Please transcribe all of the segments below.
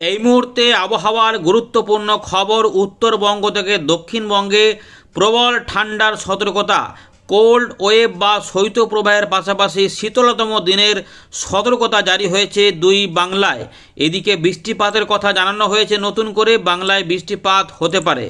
এই মুহূর্তে আবহাওয়ার গুরুত্বপূর্ণ খবর উত্তরবঙ্গ থেকে দক্ষিণবঙ্গে প্রবল ঠান্ডার সতর্কতা, কোল্ড ওয়েভ বা শৈত্যপ্রবাহের পাশাপাশি শীতলতম দিনের সতর্কতা জারি হয়েছে দুই বাংলায়। এদিকে বৃষ্টিপাতের কথা জানানো হয়েছে নতুন করে, বাংলায় বৃষ্টিপাত হতে পারে।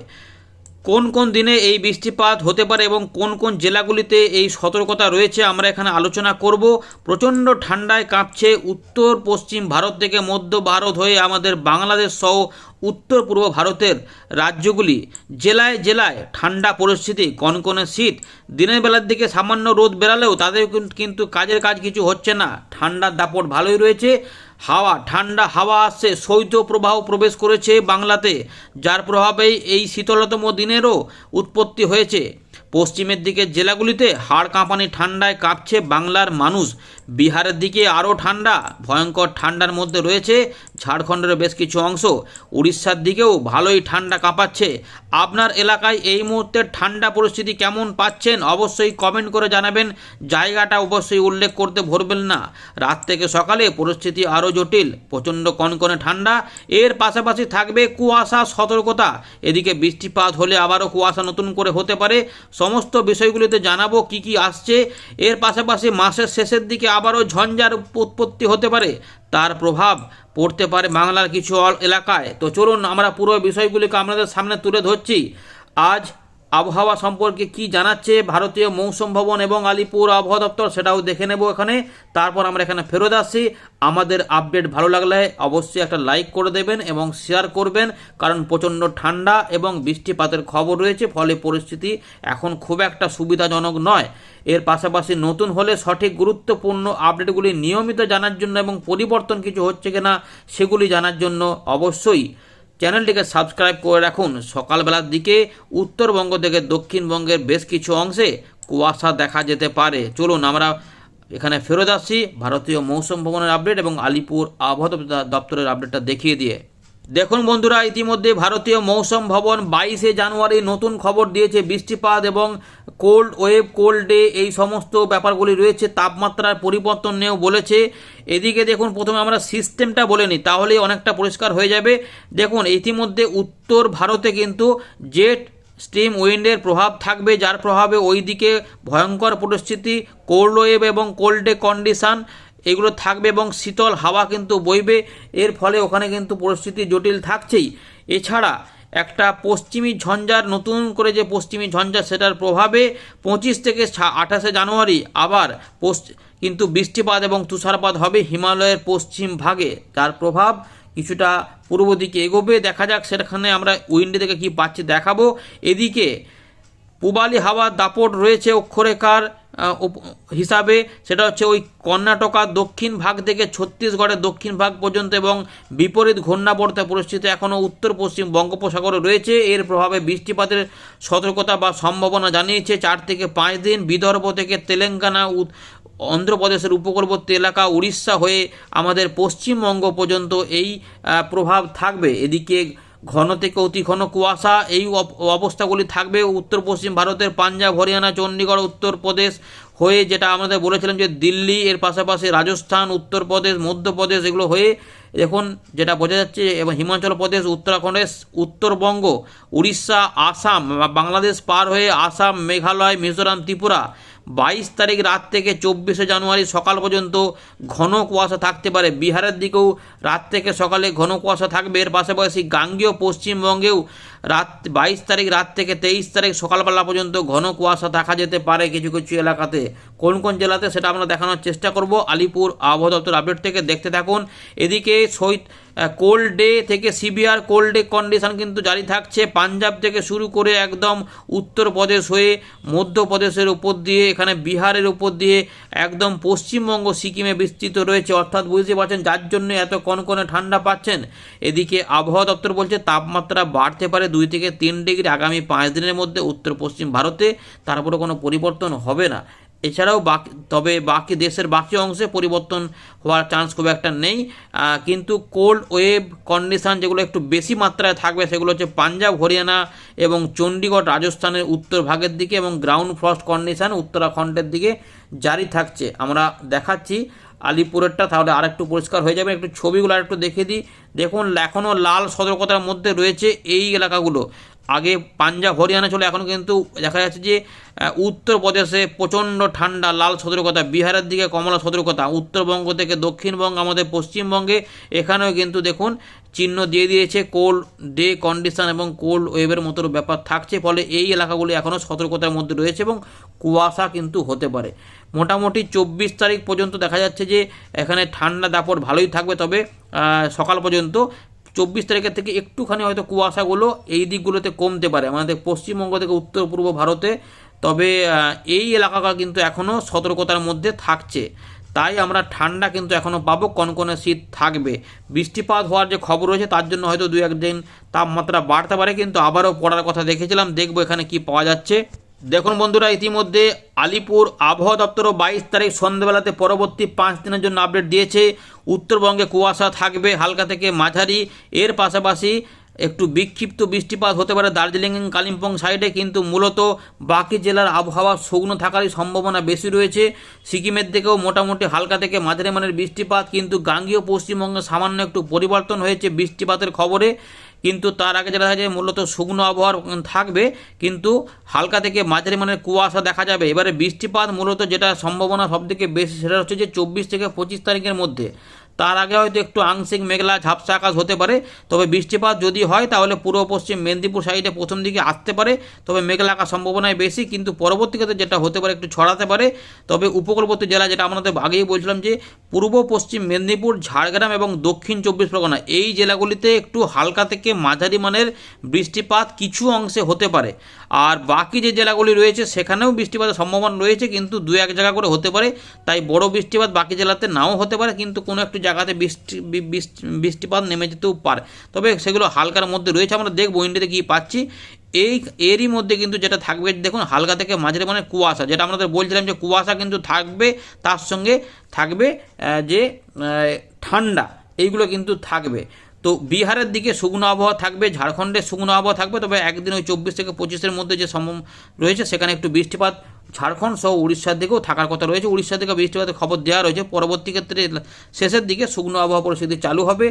কোন কোন দিনে এই বৃষ্টিপাত হতে পারে এবং কোন কোন জেলাগুলিতে এই সতর্কতা রয়েছে আমরা এখানে আলোচনা করব। প্রচণ্ড ঠান্ডায় কাঁপছে উত্তর পশ্চিম ভারত থেকে মধ্য ভারত হয়ে আমাদের বাংলাদেশ সহ উত্তর পূর্ব ভারতের রাজ্যগুলি। জেলায় জেলায় ঠান্ডা পরিস্থিতি, কনকনে শীত, দিনের বেলার দিকে সামান্য রোদ বেরালেও তাদের কিন- কিন্তু কাজের কাজ কিছু হচ্ছে না। ঠান্ডার দাপট ভালোই রয়েছে। হাওয়া, ঠান্ডা হাওয়া আসছে, শৈত্য প্রবাহ প্রবেশ করেছে বাংলাতে। যার প্রভাবেই এই শীতলতম দিনেরও উৎপত্তি হয়েছে। পশ্চিমের দিকে জেলাগুলিতে হাড় কাঁপানি ঠান্ডায় কাঁপছে বাংলার মানুষ। বিহারের দিকে আরও ঠান্ডা, ভয়ঙ্কর ঠান্ডার মধ্যে রয়েছে ঝাড়খণ্ডের বেশ কিছু অংশ। উড়িষ্যার দিকেও ভালোই ঠান্ডা কাঁপাচ্ছে। আপনার এলাকায় এই মুহূর্তে ঠান্ডা পরিস্থিতি কেমন পাচ্ছেন অবশ্যই কমেন্ট করে জানাবেন। জায়গাটা অবশ্যই উল্লেখ করতে ভরবেন না। রাত থেকে সকালে পরিস্থিতি আরও জটিল, প্রচণ্ড কনকনে ঠান্ডা। এর পাশাপাশি থাকবে কুয়াশা সতর্কতা। এদিকে বৃষ্টিপাত হলে আবারও কুয়াশা নতুন করে হতে পারে। সমস্ত বিষয়গুলিতে জানাব কি কি আসছে। এর পাশাপাশি মাসের শেষের দিকে আবারও ঝঞ্ঝার উৎপত্তি হতে পারে, তার প্রভাব পড়তে পারে বাংলার কিছু এলাকায়। তো চলুন আমরা পুরো বিষয়গুলিকে আপনাদের সামনে তুলে ধরছি। আজ আবহাওয়া সম্পর্কে কি জানাচ্ছে ভারতীয় মৌসুম ভবন এবং আলিপুর আবহাওয়া দপ্তর সেটাও দেখে নেব এখানে। তারপর আমরা এখানে ফেরত আসছি আমাদের আপডেট ভালো লাগলে অবশ্যই একটা লাইক করে দেবেন এবং শেয়ার করবেন, কারণ প্রচণ্ড ঠান্ডা এবং বৃষ্টিপাতের খবর রয়েছে, ফলে পরিস্থিতি এখন খুব একটা সুবিধাজনক নয়। এর পাশাপাশি নতুন হলে সঠিক গুরুত্বপূর্ণ আপডেটগুলি নিয়মিত জানার জন্য এবং পরিবর্তন কিছু হচ্ছে কিনা সেগুলি জানার জন্য অবশ্যই চ্যানেলটিকে সাবস্ক্রাইব করে রাখুন। সকালবেলার দিকে উত্তরবঙ্গ থেকে দক্ষিণবঙ্গের বেশ কিছু অংশে কুয়াশা দেখা যেতে পারে। চলুন, আমরা এখানে ফেরত আসছি। ভারতীয় মৌসুম ভবনের আপডেট এবং আলিপুর আবহাওয়া দপ্তরের আপডেটটা দেখিয়ে দিয়ে। দেখুন বন্ধুরা, ইতিমধ্যে ভারতীয় মৌসুম ভবন বাইশে জানুয়ারি নতুন খবর দিয়েছে বৃষ্টিপাত এবং কোল্ড ওয়েভ কোল্ড ডে এই সমস্ত ব্যাপারগুলি রয়েছে, তাপমাত্রার পরিবর্তন নিয়েও বলেছে। এদিকে দেখুন, প্রথমে আমরা সিস্টেমটা বলে নিই, তাহলেই অনেকটা পরিষ্কার হয়ে যাবে। দেখুন, ইতিমধ্যে উত্তর ভারতে কিন্তু জেট স্ট্রিম উইন্ডের প্রভাব থাকবে, যার প্রভাবে ওই দিকে ভয়ঙ্কর পরিস্থিতি কোল্ড ওয়েভ এবং কোল্ড ডে কন্ডিশন এগুলো থাকবে এবং শীতল হাওয়া কিন্তু বইবে। এর ফলে ওখানে কিন্তু পরিস্থিতি জটিল থাকছেই। এছাড়া একটা পশ্চিমী ঝঞ্ঝার, নতুন করে যে পশ্চিমী ঝঞ্ঝা সেটার প্রভাবে পঁচিশ থেকে আঠাশে জানুয়ারি আবার কিন্তু বৃষ্টিপাত এবং তুষারপাত হবে হিমালয়ের পশ্চিম ভাগে। তার প্রভাব কিছুটা পূর্ব দিকে এগোবে। দেখা যাক সেখানে আমরা উইন্ডে থেকে কি পাচ্ছি দেখাবো। এদিকে পূবালি হাওয়ার দাপট রয়েছে অক্ষরেখার হিসাবে। সেটা হচ্ছে ওই কর্ণাটকার দক্ষিণ ভাগ থেকে ছত্তিশগড়ের দক্ষিণ ভাগ পর্যন্ত এবং বিপরীত ঘূর্ণাবর্ত পরিস্থিতি এখনও উত্তর পশ্চিম বঙ্গোপসাগরে রয়েছে। এর প্রভাবে বৃষ্টিপাতের সতর্কতা বা সম্ভাবনা জানিয়েছে। চার থেকে পাঁচ দিন বিদর্ভ থেকে তেলেঙ্গানা অন্ধ্রপ্রদেশের উপকূলবর্তী এলাকা উড়িষ্যা হয়ে আমাদের পশ্চিমবঙ্গ পর্যন্ত এই প্রভাব থাকবে। এদিকে ঘন থেকে অতি ঘন কুয়াশা, এই অব- অবস্থাগুলি থাকবে উত্তর পশ্চিম ভারতের পাঞ্জাব, হরিয়ানা চণ্ডীগড় উত্তরপ্রদেশ হয়ে যেটা আমাদের বলেছিলাম যে দিল্লি, এর পাশাপাশি রাজস্থান, উত্তরপ্রদেশ, মধ্যপ্রদেশ এগুলো হয়ে এখন যেটা বোঝা যাচ্ছে এবং হিমাচল প্রদেশ উত্তরাখণ্ডের উত্তরবঙ্গ, উড়িষ্যা, আসাম বাংলাদেশ পার হয়ে আসাম, মেঘালয়, মিজোরাম, ত্রিপুরা বাইশ তারিখ রাত থেকে চব্বিশে জানুয়ারি সকাল পর্যন্ত ঘন কুয়াশা থাকতে পারে। বিহারের দিকেও রাত থেকে সকালে ঘন কুয়াশা থাকবে। এর পাশাপাশি গাঙ্গেয় পশ্চিমবঙ্গেও রাত বাইশ তারিখ রাত থেকে তেইশ তারিখ সকালবেলা পর্যন্ত ঘন কুয়াশা দেখা যেতে পারে কিছু কিছু এলাকাতে। কোন কোন জেলাতে সেটা আমরা দেখানোর চেষ্টা করব। আলিপুর আবহাওয়া দপ্তর আপডেট থেকে দেখতে থাকুন। এদিকে শৈত কোল্ড ডে থেকে সিভিয়ার কোল্ড ডে কন্ডিশন কিন্তু জারি থাকছে। পাঞ্জাব থেকে শুরু করে একদম উত্তরপ্রদেশ হয়ে মধ্যপ্রদেশের উপর দিয়ে, এখানে বিহারের উপর দিয়ে একদম পশ্চিমবঙ্গ, সিকিমে বিস্তৃত রয়েছে। অর্থাৎ বুঝতে পারছেন, যার জন্য এত কনকনে ঠান্ডা পাচ্ছেন। এদিকে আবহাওয়া দপ্তর বলছে, তাপমাত্রা বাড়তে পারে দুই থেকে তিন ডিগ্রি আগামী পাঁচ দিনের মধ্যে উত্তর পশ্চিম ভারতে তারপরে কোনো পরিবর্তন হবে না। এছাড়াও বাকি, তবে বাকি দেশের বাকি অংশে পরিবর্তন হওয়ার চান্স খুব একটা নেই। কিন্তু কোল্ড ওয়েভ কন্ডিশন যেগুলো একটু বেশি মাত্রায় থাকবে সেগুলো হচ্ছে পাঞ্জাব, হরিয়ানা এবং চণ্ডীগড় রাজস্থানের উত্তর ভাগের দিকে এবং গ্রাউন্ড ফ্রস্ট কন্ডিশন উত্তরাখণ্ডের দিকে জারি থাকছে। আমরা দেখাচ্ছি আলিপুরেরটা, তাহলে আরেকটু পরিষ্কার হয়ে যাবে। একটু ছবিগুলো আরেকটু দেখে দিই। দেখুন এখনও লাল সতর্কতার মধ্যে রয়েছে এই এলাকাগুলো। আগে পাঞ্জাব, হরিয়ানা চলে, এখন কিন্তু দেখা যাচ্ছে যে উত্তরপ্রদেশে প্রচণ্ড ঠান্ডা, লাল সতর্কতা, বিহারের দিকে কমলা সতর্কতা, উত্তরবঙ্গ থেকে দক্ষিণবঙ্গ, আমাদের পশ্চিমবঙ্গে, এখানেও কিন্তু দেখুন, চিহ্ন দিয়ে দিয়েছে, কোল্ড ডে কন্ডিশন এবং কোল্ড ওয়েভের মতো ব্যাপার থাকছে, ফলে এই এলাকাগুলি এখনও সতর্কতার মধ্যে রয়েছে এবং কুয়াশা কিন্তু হতে পারে। মোটামুটি চব্বিশ তারিখ পর্যন্ত দেখা যাচ্ছে যে, এখানে ঠান্ডা দাপট ভালোই থাকবে, তবে সকাল পর্যন্ত চব্বিশ তারিখের থেকে একটুখানি হয়তো কুয়াশাগুলো এই দিকগুলোতে কমতে পারে আমাদের পশ্চিমবঙ্গ থেকে উত্তর পূর্ব ভারতে। তবে এই এলাকাটা কিন্তু এখনও সতর্কতার মধ্যে থাকছে। তাই আমরা ঠান্ডা কিন্তু এখনও পাবো, কনকনে শীত থাকবে। বৃষ্টিপাত হওয়ার যে খবর রয়েছে, তার জন্য হয়তো দু একদিন তাপমাত্রা বাড়তে পারে, কিন্তু আবারও পড়ার কথা দেখেছিলাম, দেখব এখানে কি পাওয়া যাচ্ছে। দেখুন বন্ধুরা, ইতিমধ্যে আলিপুর আবহাওয়া দপ্তরও বাইশ তারিখ সন্ধ্যেবেলাতে পরবর্তী পাঁচ দিনের জন্য আপডেট দিয়েছে। উত্তরবঙ্গে কুয়াশা থাকবে হালকা থেকে মাঝারি। এর পাশাপাশি একটু বিক্ষিপ্ত বৃষ্টিপাত হতে পারে দার্জিলিং, কালিম্পং সাইডে কিন্তু মূলত বাকি জেলার আবহাওয়া শুকনো থাকারই সম্ভাবনা বেশি রয়েছে। সিকিমের দিকেও মোটামুটি হালকা থেকে মাঝারি মানের বৃষ্টিপাত, কিন্তু গাঙ্গীয় পশ্চিমবঙ্গে সামান্য একটু পরিবর্তন হয়েছে বৃষ্টিপাতের খবরে। কিন্তু তার আগে যেটা দেখা যায় মূলত শুকনো আবহাওয়া থাকবে, কিন্তু হালকা থেকে মাঝারি মানের কুয়াশা দেখা যাবে। এবারে বৃষ্টিপাত মূলত যেটা সম্ভাবনা সবথেকে বেশি, সেটা হচ্ছে যে চব্বিশ থেকে পঁচিশ তারিখের মধ্যে। তার আগে হয়তো একটু আংশিক মেঘলা ঝাপসা আকাশ হতে পারে, তবে বৃষ্টিপাত যদি হয় তাহলে পূর্ব পশ্চিম মেদিনীপুর সাইডে প্রথম দিকে আসতে পারে, তবে মেঘলা আকাশ সম্ভাবনায় বেশি, কিন্তু পরবর্তীকালে যেটা হতে পারে একটু ছড়াতে পারে। তবে উপকূলবর্তী জেলা যেটা আমাদের আগেই বলছিলাম যে, পূর্ব পশ্চিম মেদিনীপুর, ঝাড়গ্রাম এবং দক্ষিণ চব্বিশ পরগনা, এই জেলাগুলিতে একটু হালকা থেকে মাঝারি মানের বৃষ্টিপাত কিছু অংশে হতে পারে। আর বাকি যে জেলাগুলি রয়েছে, সেখানেও বৃষ্টিপাতের সম্ভাবনা রয়েছে, কিন্তু দু এক জায়গা করে হতে পারে, তাই বড় বৃষ্টিপাত বাকি জেলাতে নাও হতে পারে, কিন্তু কোনো একটু জায়গাতে বৃষ্টি বৃষ্টি- বৃষ্টিপাত নেমে যেতেও পারে। তবে সেগুলো হালকার মধ্যে রয়েছে, আমরা দেখব ইন্ডিয়াতে কী পাচ্ছি। এই, এরই মধ্যে কিন্তু যেটা থাকবে, দেখুন, হালকা থেকে মাঝারি মানে কুয়াশা, যেটা আমাদের বলছিলাম যে কুয়াশা কিন্তু থাকবে, তার সঙ্গে থাকবে যে ঠান্ডা, এইগুলো কিন্তু থাকবে। তো বিহারের দিকে শুকনো আবহাওয়া থাকবে ঝাড়খণ্ডে শুকনো আবহাওয়া থাকবে, তবে একদিন ওই চব্বিশ থেকে পঁচিশের মধ্যে যে সম্ভব রয়েছে, সেখানে একটু বৃষ্টিপাত ঝাড়খণ্ড সহ উড়িষ্যার দিকেও থাকার কথা রয়েছে। উড়িষ্যার দিকে বৃষ্টিপাতের খবর দেওয়া রয়েছে। পরবর্তী ক্ষেত্রে শেষের দিকে শুকনো আবহাওয়া পরিস্থিতি চালু হবে।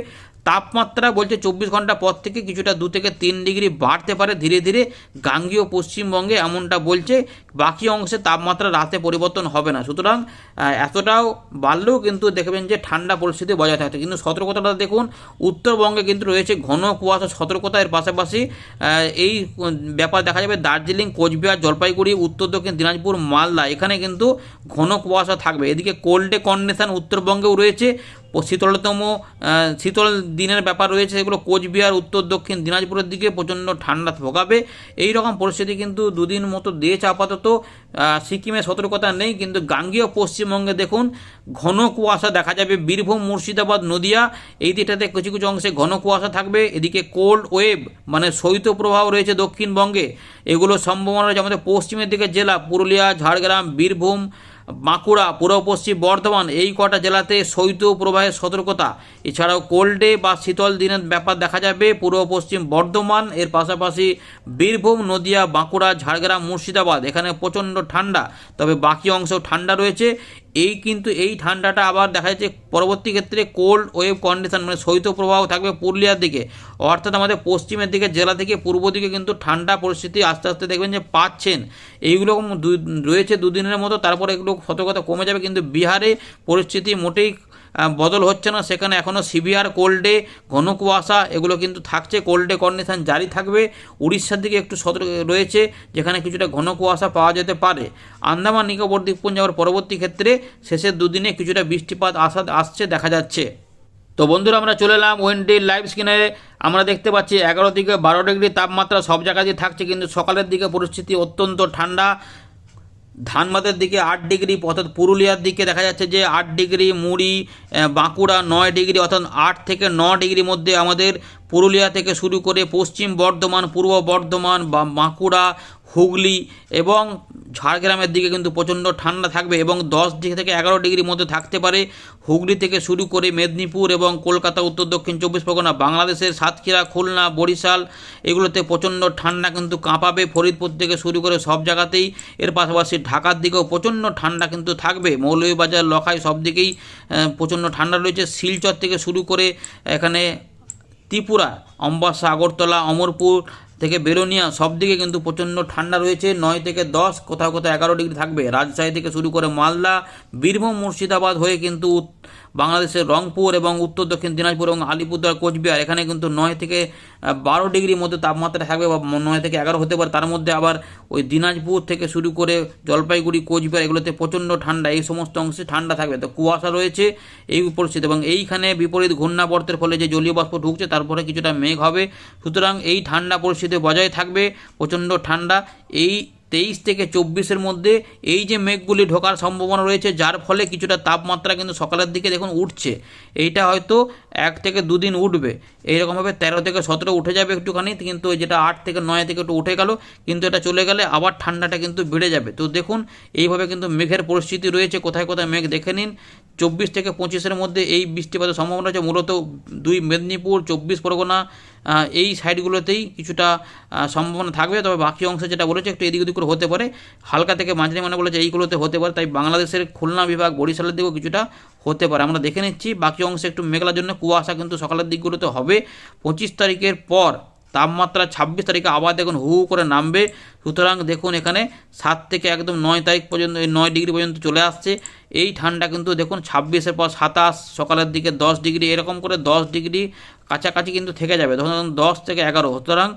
তাপমাত্রা বলছে চব্বিশ ঘণ্টা পর থেকে কিছুটা দু থেকে তিন ডিগ্রি বাড়তে পারে ধীরে ধীরে। গাঙ্গীয় পশ্চিমবঙ্গে এমনটা বলছে। বাকি অংশে তাপমাত্রা রাতে পরিবর্তন হবে না। সুতরাং এতটাও বাড়লেও কিন্তু দেখবেন যে ঠান্ডা পরিস্থিতি বজায় থাকছে। কিন্তু সতর্কতাটা দেখুন, উত্তরবঙ্গে কিন্তু রয়েছে ঘন কুয়াশা সতর্কতা এর পাশাপাশি এই ব্যাপার দেখা যাবে দার্জিলিং, কোচবিহার, জলপাইগুড়ি, উত্তর দক্ষিণ দিনাজপুর মালদা। এখানে কিন্তু ঘন কুয়াশা থাকবে। এদিকে কোল্ডে কন্ডিশন উত্তরবঙ্গেও রয়েছে। শীতলতম শীতল দিনের ব্যাপার রয়েছে সেগুলো কোচবিহার, উত্তর, দক্ষিণ, দিনাজপুরের দিকে প্রচণ্ড ঠান্ডা ভোগাবে। এই রকম পরিস্থিতি কিন্তু দুদিন মতো দিয়েছে আপাতত। সিকিমে সতর্কতা নেই, কিন্তু গাঙ্গীয় পশ্চিমবঙ্গে দেখুন, ঘন কুয়াশা দেখা যাবে। বীরভূম, মুর্শিদাবাদ, নদিয়া, এই দিকটাতে কিছু কিছু অংশে ঘন কুয়াশা থাকবে। এদিকে কোল্ড ওয়েভ মানে শৈত্যপ্রবাহ রয়েছে দক্ষিণবঙ্গে। এগুলো সম্ভাবনা রয়েছে আমাদের পশ্চিমের দিকে জেলা, পুরুলিয়া, ঝাড়গ্রাম, বীরভূম বাঁকুড়া, পূর্ব পশ্চিম বর্ধমান এই কটা জেলাতে শৈত্য প্রবাহের সতর্কতা। এছাড়াও কোল্ডে বা শীতল দিনের ব্যাপার দেখা যাবে। পূর্ব পশ্চিম বর্ধমান, এর পাশাপাশি বীরভূম, নদিয়া, বাঁকুড়া, ঝাড়গ্রাম, মুর্শিদাবাদ। এখানে প্রচণ্ড ঠান্ডা, তবে বাকি অংশ ঠান্ডা রয়েছে। এই কিন্তু এই ঠান্ডাটা আবার দেখা যাচ্ছে পরবর্তী ক্ষেত্রে কোল্ড ওয়েভ কন্ডিশন মানে শৈত্যপ্রবাহ থাকবে পুরুলিয়ার দিকে। অর্থাৎ আমাদের পশ্চিমের দিকে, জেলা থেকে পূর্ব দিকে কিন্তু ঠান্ডা পরিস্থিতি আস্তে আস্তে দেখবেন যে পাচ্ছেন। এইগুলো রয়েছে দুদিনের মতো, তারপরে এগুলো সতর্কতা কমে যাবে। কিন্তু বিহারে পরিস্থিতি মোটেই বদল হচ্ছে না। সেখানে এখনও সিভিয়ার কোল্ডে ঘন কুয়াশা এগুলো কিন্তু থাকছে। কোল্ডে কন্ডিশন জারি থাকবে। উড়িষ্যার দিকে একটু সতর্ক রয়েছে, যেখানে কিছুটা ঘন কুয়াশা পাওয়া যেতে পারে। আন্দামান, নিকোবর, দ্বীপপুঞ্জ আবার পরবর্তী ক্ষেত্রে শেষের দুদিনে কিছুটা বৃষ্টিপাত আসা আসছে, দেখা যাচ্ছে। তো বন্ধুরা, আমরা চলে এলাম ওয়েন্ডে লাইভ স্ক্রিনে। আমরা দেখতে পাচ্ছি এগারো থেকে বারো ডিগ্রি তাপমাত্রা সব জায়গাতেই থাকছে, কিন্তু সকালের দিকে পরিস্থিতি অত্যন্ত ঠান্ডা। ধানবাদের দিকে আট ডিগ্রি, অর্থাৎ পুরুলিয়ার দিকে দেখা যাচ্ছে যে আট ডিগ্রি, মুড়ি বাঁকুড়া নয় ডিগ্রি, অর্থাৎ আট থেকে ন ডিগ্রির মধ্যে আমাদের পুরুলিয়া থেকে শুরু করে পশ্চিম বর্ধমান, পূর্ব বর্ধমান বা বাঁকুড়া, হুগলি এবং ঝাড়গ্রামের দিকে কিন্তু প্রচণ্ড ঠান্ডা থাকবে এবং দশ ডিগ্রি থেকে এগারো ডিগ্রির মধ্যে থাকতে পারে। হুগলি থেকে শুরু করে মেদিনীপুর এবং কলকাতা, উত্তর, দক্ষিণ, চব্বিশ পরগনা, বাংলাদেশের সাতক্ষীরা, খুলনা, বরিশাল এগুলোতে প্রচণ্ড ঠান্ডা কিন্তু কাঁপাবে। ফরিদপুর থেকে শুরু করে সব জায়গাতেই। এর পাশাপাশি ঢাকার দিকেও প্রচণ্ড ঠান্ডা কিন্তু থাকবে। মৌলভীবাজার, লখাই সব দিকেই প্রচণ্ড ঠান্ডা রয়েছে। শিলচর থেকে শুরু করে এখানে ত্রিপুরা, অম্বাসা, আগরতলা, অমরপুর থেকে বেরোনিয়া, সব দিকে কিন্তু প্রচণ্ড ঠান্ডা রয়েছে। নয় থেকে দশ, কোথাও কোথাও এগারো ডিগ্রি থাকবে। রাজশাহী থেকে শুরু করে মালদা, বীরভূম, মুর্শিদাবাদ হয়ে কিন্তু বাংলাদেশের রংপুর এবং উত্তর, দক্ষিণ দিনাজপুর এবং আলিপুরদুয়ার, কোচবিহার। এখানে কিন্তু নয় থেকে বারো ডিগ্রির মধ্যে তাপমাত্রা থাকবে বা নয় থেকে এগারো হতে পারে। তার মধ্যে আবার ওই দিনাজপুর থেকে শুরু করে জলপাইগুড়ি, কোচবিহার, এগুলোতে প্রচণ্ড ঠান্ডা। এই সমস্ত অংশে ঠান্ডা থাকবে। তো কুয়াশা রয়েছে এই পরিস্থিতি এবং এইখানে বিপরীত ঘূর্ণাবর্তের ফলে যে জলীয় বাষ্প ঢুকছে তারপরে কিছুটা মেঘ হবে। সুতরাং এই ঠান্ডা পরিস্থিতি বজায় থাকবে। প্রচণ্ড ঠান্ডা। এই তেইশ থেকে চব্বিশের মধ্যে এই যে মেঘগুলি ঢোকার সম্ভাবনা রয়েছে, যার ফলে কিছুটা তাপমাত্রা কিন্তু সকালের দিকে দেখুন উঠছে। এইটা হয়তো এক থেকে দুদিন উঠবে। এইরকমভাবে তেরো থেকে সতেরো উঠে যাবে একটুখানি, কিন্তু যেটা আট থেকে নয় থেকে একটু উঠে গেল, কিন্তু এটা চলে গেলে আবার ঠান্ডাটা কিন্তু বেড়ে যাবে। তো দেখুন, এইভাবে কিন্তু মেঘের পরিস্থিতি রয়েছে। কোথায় কোথায় মেঘ দেখে নিন। চব্বিশ থেকে পঁচিশের মধ্যে এই বৃষ্টিপাতের সম্ভাবনা আছে মূলত দুই মেদিনীপুর, চব্বিশ পরগনা এই সাইডগুলোতেই কিছুটা সম্ভাবনা থাকবে। তবে বাকি অংশে যেটা বলেছে, একটু এদিক ওদিক করে হতে পারে। হালকা থেকে মাঝারি মানে বলেছে এইগুলোতে হতে পারে। তাই বাংলাদেশের খুলনা বিভাগ, বরিশালের দিকেও কিছুটা হতে পারে। আমরা দেখে নিচ্ছি, বাকি অংশে একটু মেঘলার জন্য। কুয়াশা কিন্তু সকালের দিকগুলোতে হবে। পঁচিশ তারিখের পর তাপমাত্রা ছাব্বিশ তারিখে আবার দেখুন হু করে নামবে। সুতরাং দেখুন এখানে সাত থেকে একদম নয় তারিখ পর্যন্ত, এই নয় ডিগ্রি পর্যন্ত চলে আসছে। এই ঠান্ডা কিন্তু দেখুন ছাব্বিশের পর সাতাশ, সকালের দিকে দশ ডিগ্রি, এরকম করে দশ ডিগ্রি কাছাকাছি কিন্তু থেকে যাবে। তখন দশ থেকে এগারো। সুতরাং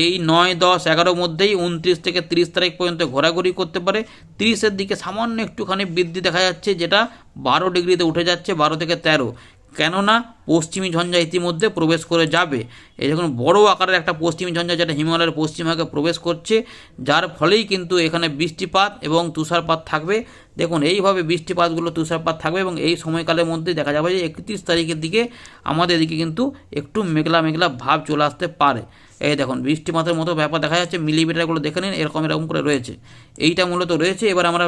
এই নয়, দশ, এগারোর মধ্যেই উনত্রিশ থেকে তিরিশ তারিখ পর্যন্ত ঘোরাঘুরি করতে পারে। তিরিশের দিকে সামান্য একটুখানি বৃদ্ধি দেখা যাচ্ছে, যেটা বারো ডিগ্রিতে উঠে যাচ্ছে, বারো থেকে তেরো। কেননা পশ্চিমী ঝঞ্ঝা ইতিমধ্যে প্রবেশ করে যাবে। এই দেখুন, বড় আকারের একটা পশ্চিমী ঝঞ্ঝা, যেটা হিমালয়ের পশ্চিম ভাগে প্রবেশ করছে, যার ফলেই কিন্তু এখানে বৃষ্টিপাত এবং তুষারপাত থাকবে। দেখুন, এইভাবে বৃষ্টিপাতগুলো, তুষারপাত থাকবে এবং এই সময়কালের মধ্যে দেখা যাবে যে একত্রিশ তারিখের দিকে আমাদের এদিকে কিন্তু একটু মেঘলা মেঘলা ভাব চলে আসতে পারে। এই দেখুন, বৃষ্টিপাতের মতো ব্যাপার দেখা যাচ্ছে, মিলিমিটারগুলো দেখে নিন, এরকম এরকম করে রয়েছে। এইটা মূলত রয়েছে। এবার আমরা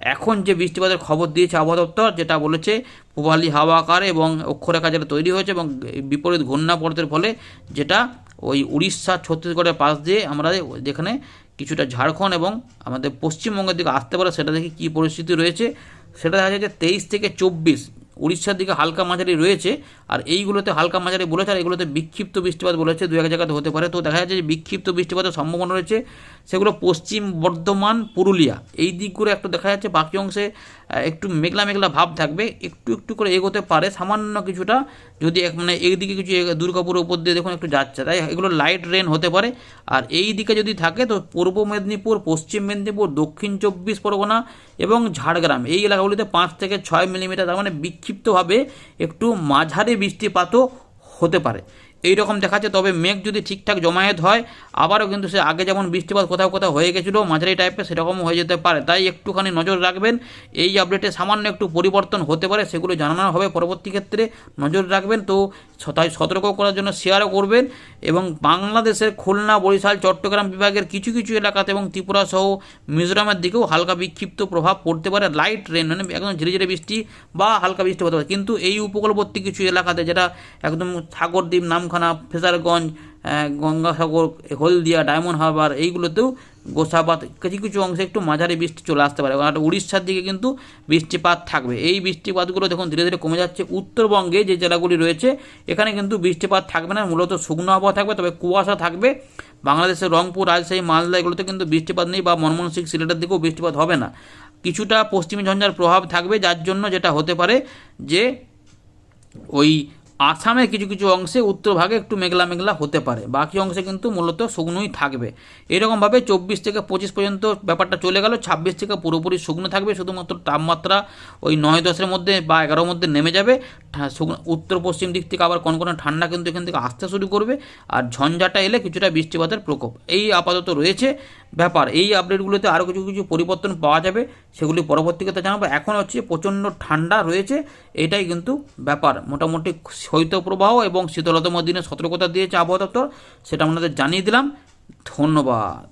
এখন যে বৃষ্টিপাতের খবর দিয়েছে আবহাওয়া দপ্তর, যেটা বলেছে পূবালি হাওয়া আকার এবং অক্ষরেখা যেটা তৈরি হয়েছে এবং বিপরীত ঘূর্ণাপর্তের ফলে যেটা ওই উড়িষ্যা, ছত্তিশগড়ের পাশ দিয়ে আমরা যেখানে কিছুটা ঝাড়খণ্ড এবং আমাদের পশ্চিমবঙ্গের দিকে আসতে পারে, সেটা দেখে কী পরিস্থিতি রয়েছে। সেটা দেখা যাচ্ছে তেইশ থেকে চব্বিশ উড়িষ্যার দিকে হালকা মাঝারি রয়েছে, আর এইগুলোতে হালকা মাঝারি বলেছে, আর এগুলোতে বিক্ষিপ্ত বৃষ্টিপাত বলেছে, দু এক জায়গাতে হতে পারে। তো দেখা যাচ্ছে যে বিক্ষিপ্ত বৃষ্টিপাতের সম্ভাবনা রয়েছে, সেগুলো পশ্চিম বর্ধমান, পুরুলিয়া। এই দিকগুলো একটু দেখা যাচ্ছে, বাকি অংশে একটু মেঘলা মেঘলা ভাব থাকবে, একটু একটু করে এগোতে পারে, সামান্য কিছুটা যদি এক মানে এইদিকে কিছু দুর্গাপুরের উপর দিয়ে দেখুন একটু যাচ্ছে, তাই এগুলো লাইট রেন হতে পারে। আর এই দিকে যদি থাকে, তো পূর্ব মেদিনীপুর, পশ্চিম মেদিনীপুর, দক্ষিণ চব্বিশ পরগনা এবং ঝাড়গ্রাম। এই এলাকাগুলিতে পাঁচ থেকে ছয় মিলিমিটার তার মানে বিক্ষিপ্তভাবে একটু মাঝারি বৃষ্টিপাতও হতে পারে। এই রকম দেখাচ্ছে, তবে মেঘ যদি ঠিকঠাক জমায়েত হয়, আবারও কিন্তু সে আগে যেমন বৃষ্টিপাত কোথাও কোথাও হয়ে গেছিল, মাঝারি টাইপের সেরকমও হয়ে যেতে পারে। তাই একটুখানি নজর রাখবেন, এই আপডেটে সামান্য একটু পরিবর্তন হতে পারে, সেগুলো জানানো হবে পরবর্তী ক্ষেত্রে। নজর রাখবেন তো তাই সতর্ক করার জন্য শেয়ারও করবেন, এবং বাংলাদেশের খুলনা, বরিশাল, চট্টগ্রাম বিভাগের কিছু কিছু এলাকাতে এবং ত্রিপুরা সহ মিজোরামের দিকেও হালকা বিক্ষিপ্ত প্রভাব পড়তে পারে। লাইট রেন মানে একদম ধীরে ধীরে বৃষ্টি বা হালকা বৃষ্টি হতে পারে কিন্তু এই উপকূলবর্তী কিছু এলাকাতে যেটা একদম সাগরদ্বীপ নামখানা ফেজারগঞ্জ গঙ্গাসাগর, হলদিয়া, ডায়মন্ড হারবার এইগুলোতেও গোসাবাদ কিছু কিছু অংশে একটু মাঝারি বৃষ্টি চলে আসতে পারে। আর উড়িষ্যার দিকে কিন্তু বৃষ্টিপাত থাকবে। এই বৃষ্টিপাতগুলো দেখুন ধীরে ধীরে কমে যাচ্ছে। উত্তরবঙ্গে যে জেলাগুলি রয়েছে, এখানে কিন্তু বৃষ্টিপাত থাকবে না। মূলত শুকনো আবহাওয়া থাকবে, তবে কুয়াশা থাকবে। বাংলাদেশের রংপুর, রাজশাহী, মালদা এগুলোতে কিন্তু বৃষ্টিপাত নেই বা মনমোহন সিং সিলেটের দিকেও বৃষ্টিপাত হবে না। কিছুটা পশ্চিমী ঝঞ্ঝার প্রভাব থাকবে, যার জন্য যেটা হতে পারে যে ওই আসামের কিছু কিছু অংশে উত্তর ভাগে একটু মেঘলা মেঘলা হতে পারে। বাকি অংশে কিন্তু মূলত শুকনোই থাকবে। এরকমভাবে চব্বিশ থেকে পঁচিশ পর্যন্ত ব্যাপারটা চলে গেল। ছাব্বিশ থেকে পুরোপুরি শুকনো থাকবে। শুধুমাত্র তাপমাত্রা ওই নয় দশের মধ্যে বা এগারোর মধ্যে নেমে যাবে। উত্তর পশ্চিম দিক থেকে আবার কোন কোনো ঠান্ডা কিন্তু এখান থেকে আসতে শুরু করবে আর ঝঞ্ঝাটা এলে কিছুটা বৃষ্টিপাতের প্রকোপ। এই আপাতত রয়েছে ব্যাপার। এই আপডেটগুলোতে আরও কিছু কিছু পরিবর্তন পাওয়া যাবে, সেগুলি পরবর্তীতে জানাব। এখন হচ্ছে প্রচণ্ড ঠান্ডা রয়েছে, এটাই কিন্তু ব্যাপার। মোটামুটি শৈত্যপ্রবাহ এবং শীতলতম দিনে সতর্কতা দিয়েছে আবহাওয়া দপ্তর, সেটা আপনাদের জানিয়ে দিলাম। ধন্যবাদ।